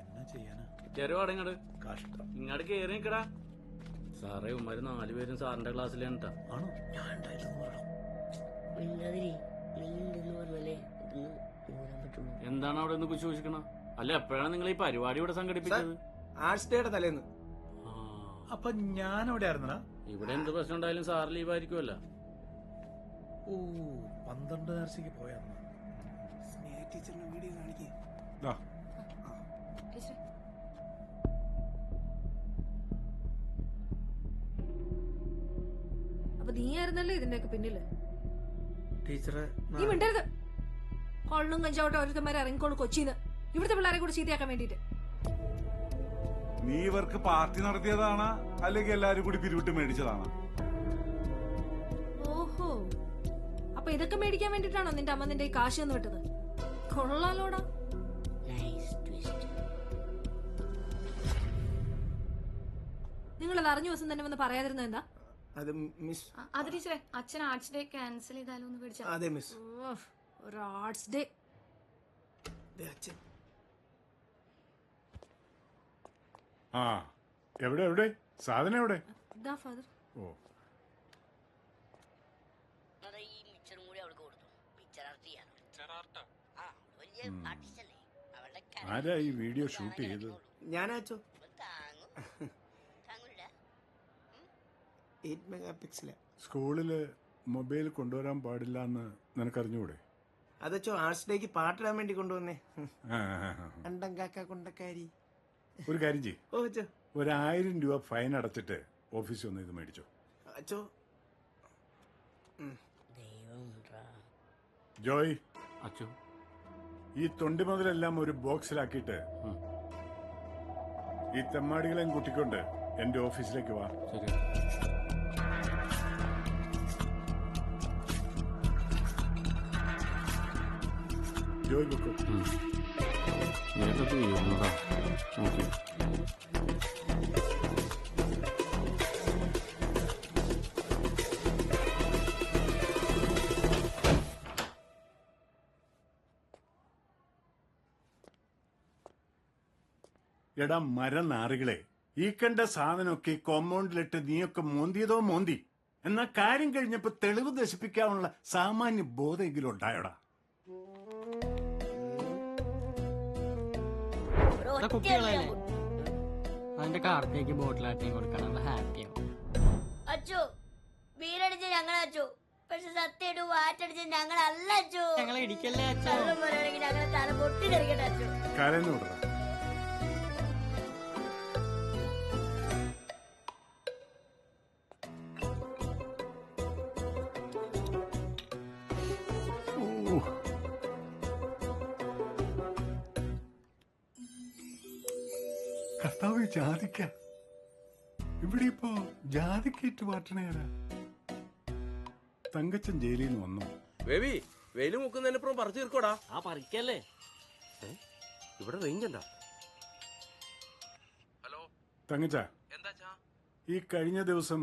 എന്നാ ചെയ്യാനാ? ഇങ്ങോട്ട് കഷ്ടം. ഇങ്ങോട്ട് കേറി നിക്കടാ. സാറേ ഉമ്മാര് നാലുപേരും സാറിന്റെ ക്ലാസ്സിലാണ് ആണോ? ഞാൻ ഉണ്ടായില്ലെന്ന് പറയണം മിണ്ടാതിരി. നീ ഉണ്ടെന്ന് പറഞ്ഞാലേ ഇതൊന്ന് ഊരാൻ പറ്റുള്ളൂ. എന്താണ് അവിടെ നിന്ന് കുശൂഷിക്കണ അല്ല എപ്പോഴാണ് നിങ്ങൾ ഈ പരിപാടി ഇവിടെ സംഘടിപ്പിച്ചത് ആർട്സ് ഡേയുടെ തലേന്ന്. ആ, അപ്പൊ ഞാൻ അവിടെ ആയിരുന്നടാ. ഇവിടെ എന്ത് പ്രശ്നം ഉണ്ടായാലും സാർ ലീവ് ആയിരിക്കുമല്ല ഓ പന്ത്രണ്ട് നേർച്ചയ്ക്ക് പോയാ സ്നേഹ ടീച്ചറിന്റെ വീഡിയോ കാണിക്കേ. അപ്പൊ നീ ഇതിന്റെയൊക്കെ പിന്നിൽ? ടീച്ചറെ നീ മിണ്ടരുത്. കൊള്ളും കഞ്ചാവട്ടെ ഓരോരുത്തന്മാരെ ഇറങ്ങിക്കോളൂ കൊച്ചിന്ന് ഇവിടുത്തെ പിള്ളേരെ കൂടി ചീത്തയാക്കാൻ വേണ്ടിട്ട് നീ ഇവർക്ക് പാർട്ടി നടത്തിയതാണ്? അല്ലെങ്കിൽ എല്ലാരും കൂടി പിരിവിട്ട് മേടിച്ചതാണ്? ഓഹോ. അപ്പൊ ഇതൊക്കെ മേടിക്കാൻ വേണ്ടിട്ടാണോ നിന്റെ അമ്മ നിന്റെ ഈ കാശ് എന്ന് വിട്ടത്? കൊള്ളാലോടാ. നൈസ് ട്വിസ്റ്റ് നിങ്ങൾ അത് അറിഞ്ഞ ദിവസം തന്നെ വന്ന് പറയാതിരുന്നത് എന്താ? അത് മിസ് അത് ടീച്ചറെ അച്ഛൻ ആർട്സ് ഡേ ക്യാൻസൽ ചെയ്താലോ എന്ന് പേടിച്ച. അതെ മിസ് ഒരു ആർട്സ് ഡേ ദേ അച്ഛൻ. ആ എവിടെ എവിടെ? സാധനം എവിടെ? ഇതാ ഫാദർ ഓ. ഈ മിച്ചറും കൂടി അവൾക്ക് കൊടുത്തു. മിച്ചർ ആർട്ട് ചെയ്യാനോ? ആ? വലിയ ആർട്ടിസ്റ്റ് അല്ലേ. അവളുടെ ആരാ ഈ വീഡിയോ ഷൂട്ട് ചെയ്തത്? ഞാനാച്ചോ താങ്ങും. എയ്റ്റ് മെഗാ പിക്സൽ സ്കൂളിൽ മൊബൈൽ കൊണ്ടുവരാൻ പാടില്ല എന്ന് നിനക്കറിഞ്ഞൂടെ? അതച്ചോ ആർട്സ് ഡേക്ക് പാട്ടിടാൻ വേണ്ടി കൊണ്ടുവന്നേ. അണ്ടം കാക്ക കൊണ്ടക്കാരി. ഒരു കാര്യം ചെയ്യ്. ഓ അച്ചോ. ഒരു ആയിരം രൂപ ഫൈൻ അടച്ചിട്ട് ഓഫീസിൽ ഒന്ന് ഇത് മേടിച്ചോ. അച്ചോ. ജോയ്. അച്ചോ. ഈ തൊണ്ടി മുതലെല്ലാം ഒരു ബോക്സിലാക്കിയിട്ട്. ഈ തെമ്മാടികളെയും കൂട്ടിക്കൊണ്ട് എന്റെ ഓഫീസിലേക്ക് വാ. ശരി ജോയ് ബുക്കും ഉം. ഇതൊക്കെ തീർന്നതാ എടാ മരനാറികളെ ഈ കണ്ട സാധനമൊക്കെ കോമ്പൗണ്ടിലിട്ട് നീയൊക്കെ മോന്തിയതോ മോന്തി എന്നാ കാര്യം കഴിഞ്ഞപ്പോ തെളിവ് നശിപ്പിക്കാനുള്ള സാമാന്യ ബോധമെങ്കിലും ഉണ്ടായോടാ അതിന്റെ കാർത്തേക്ക് ബോട്ടിലാട്ടിയും കൊടുക്കണം. അത് ഹാപ്പിയാവും അച്ചോ ബീരടിച്ച ഞങ്ങളെ അച്ചോ. പക്ഷെ സത്യമായിട്ട് വാറ്റടിച്ച ഞങ്ങളല്ല അച്ചോ. ഞങ്ങളെ ഇടിക്കല്ലേ അച്ഛൻ ഞങ്ങളെ തല പൊട്ടിത്തെറിക്കട്ടെ അച്ചോ. കരഞ്ഞു കർത്താവ് ജാതിക്ക. ഇവിടെ ഇപ്പോ ജാതിക്കേറ്റ് പാട്ടണേരാ തങ്കച്ചൻ ജയിലിൽ നിന്ന് വന്നു. ബേബി വെയിൽ മുക്കുന്നതിനപ്പുറം പറിച്ചു തീർക്കോടാ. ആ പറിക്കല്ലേ? ഇവിടെ റേഞ്ച് ഉണ്ടോ? ഹലോ? തങ്കച്ച എന്താച്ചാ ഈ കഴിഞ്ഞ ദിവസം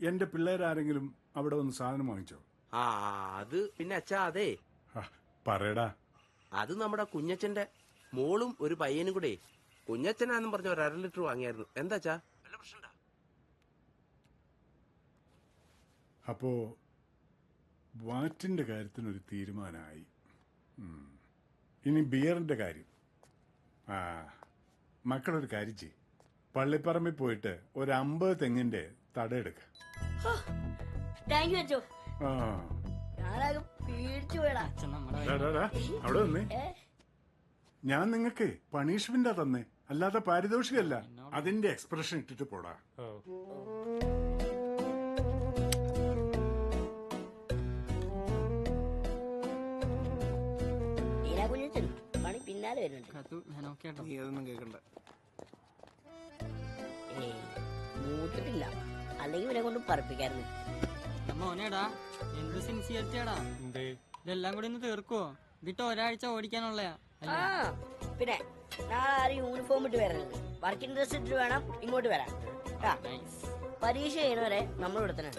എന്റെ പിള്ളേരാരെങ്കിലും അവിടെ വന്ന് സാധനം വാങ്ങിച്ചോ? ആ അത് പിന്നെ അച്ഛാ അതെ. പറയടാ. അത് നമ്മുടെ കുഞ്ഞച്ഛന്റെ മോളും ഒരു പയ്യനും കൂടെ. കുഞ്ഞച്ഛനാന്നും പറഞ്ഞ ഒരു അര ലിറ്റർ വാങ്ങിയായിരുന്നു. എന്താച്ചാ വല്ല അപ്പോ വാറ്റിന്റെ കാര്യത്തിനൊരു തീരുമാനമായി ഇനി ബിയറിന്റെ കാര്യം. ആ മക്കളൊരു കാര്യം ചെയ്യും. പള്ളിപ്പറമ്പിൽ പോയിട്ട് ഒരു അമ്പത് തെങ്ങിന്റെ തടയെടുക്ക എടുക്ക. അവിടെ വന്നേ. ഞാൻ നിങ്ങക്ക് പണിഷ്മെന്റാ തന്നെ. അല്ലാതെ പാരിതോഷികല്ല. അതിന്റെ എക്സ്പ്രഷൻ ഇട്ടിട്ട് പോടാ. പണി പിന്നാലെ വരുന്നുണ്ട് കത്തു ഞാൻ ഓക്കെ നീ അതൊന്നും കേൾക്കണ്ട ഏയ് മൂത്തിട്ടില്ല അല്ലെങ്കിൽ ഇവനെ കൊണ്ട് പറപ്പിക്കായിരുന്നു. മോനേടാ എന്ത് സിൻസിയറിറ്റിയാടാ ഇതെല്ലാം കൂടി ഒന്ന് തീർക്കുവോ? ഇതിട്ട് ഒരാഴ്ച ഓടിക്കാനുള്ളയാ ആ പിന്നെ നാളെ ആരും യൂണിഫോം ഇട്ട് വരരുത്. വർക്കിംഗ് ഡ്രസ് ഇട്ട് വേണം ഇങ്ങോട്ട് വരാൻ. ആ, പരീക്ഷ ചെയ്യണവരെ നമ്മൾ ഇവിടെ തന്നെ.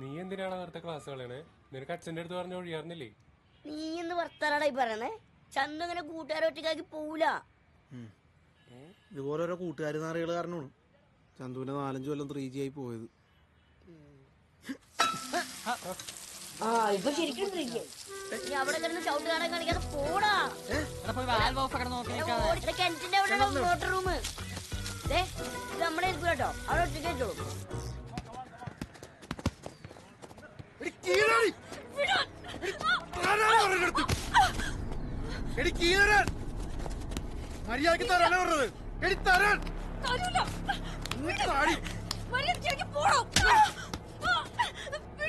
നീ എന്തിനാണ് നേരത്തെ ക്ലാസ് കളയണേ? നിനക്ക് അച്ഛന്റെ അടുത്ത് പറഞ്ഞ ഒഴിയാറുന്നില്ലേ നീ എന്ന് വർത്താനാടാ ഈ പറയണേ? ചന്തു ഇങ്ങനെ കൂട്ടുകാരെ ഒറ്റക്കാക്കി പോവൂല. ഇതുപോലെ ഓരോ കൂട്ടുകാർ നാറികൾ കാരണമാണ്. ചന്തുവിന്റെ നാലഞ്ച് കൊല്ലം ത്രീ ജി ആയി പോയത്. ആ ഇപ്പൊ ശരിക്കും ഇരിക്കും. നീ അവിടെ കിടന്ന് ചവിട്ട് കാണാൻ കാണിക്കാതെ പോടാ. കിണറ്റിന്റെ അവിടെ മോട്ടർ റൂം ദേ ഇത് നമ്മളെ കേട്ടോ. അവിടെ ഒറ്റയ്ക്ക് വെച്ചോളൂ മര്യാദയ്ക്ക് തരാനാ പറഞ്ഞത് എടി തരാൻ താടി.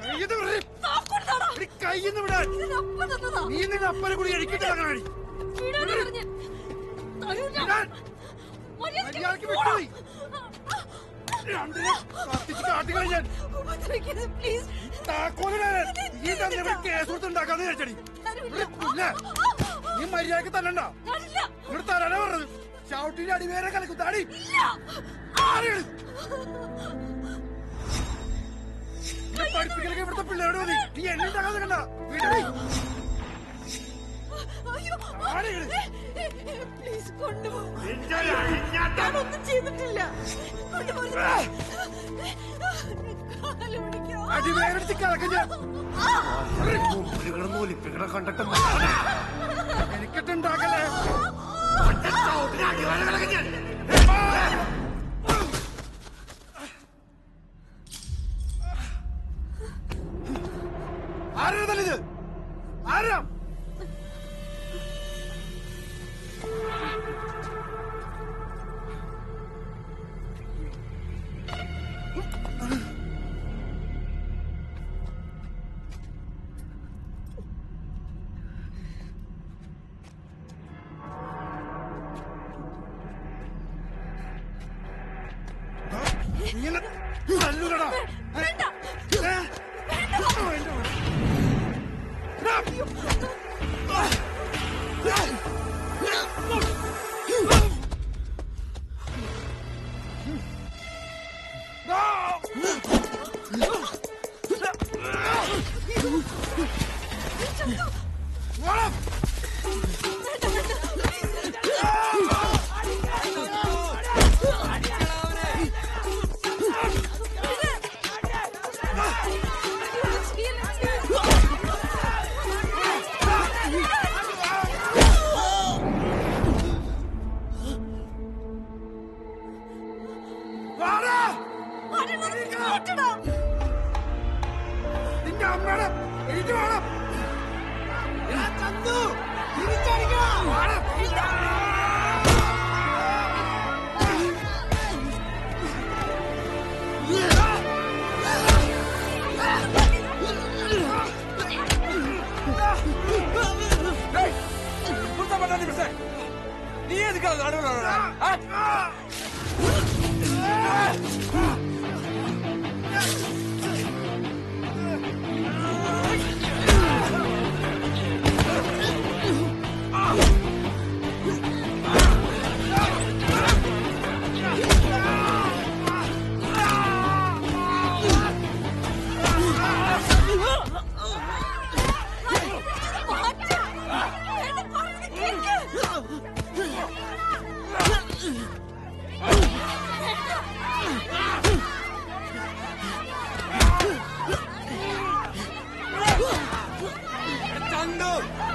കയ്യിന്ന് വിടറി. എടി കയ്യിന്ന് വിടാൻ. നീ നിന്റെ അപ്പനെ കൂടി എടിക്കിട്ട് തകരാടി മര്യാദയ്ക്ക് വിട്ടുപോയി. നീ മര്യാദയ്ക്ക് തന്നണ്ട ഇവിടെ തരാനാ പറഞ്ഞത്. ചവിട്ടിന്റെ അടിവേരെ കലക്കും താടി. ആരെയാണ് പഠിപ്പിക്കലൊക്കെ ഇവിടുത്തെ പിള്ളേരോട് മതി നീ എന്നെ ഉണ്ടാകാതെ കണ്ട പ്ലീസ് കൊണ്ടുപോകും ചെയ്തിട്ടില്ല അടിവേറെടുത്ത് കളക്കഞ്ഞ ഒലിപ്പിക്കണ കണ്ടിട്ട് എനിക്കിട്ടുണ്ടാക്കല്ലേ ആരാ തല്ലിത് ആരാ? What up?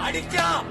അടിക്കാം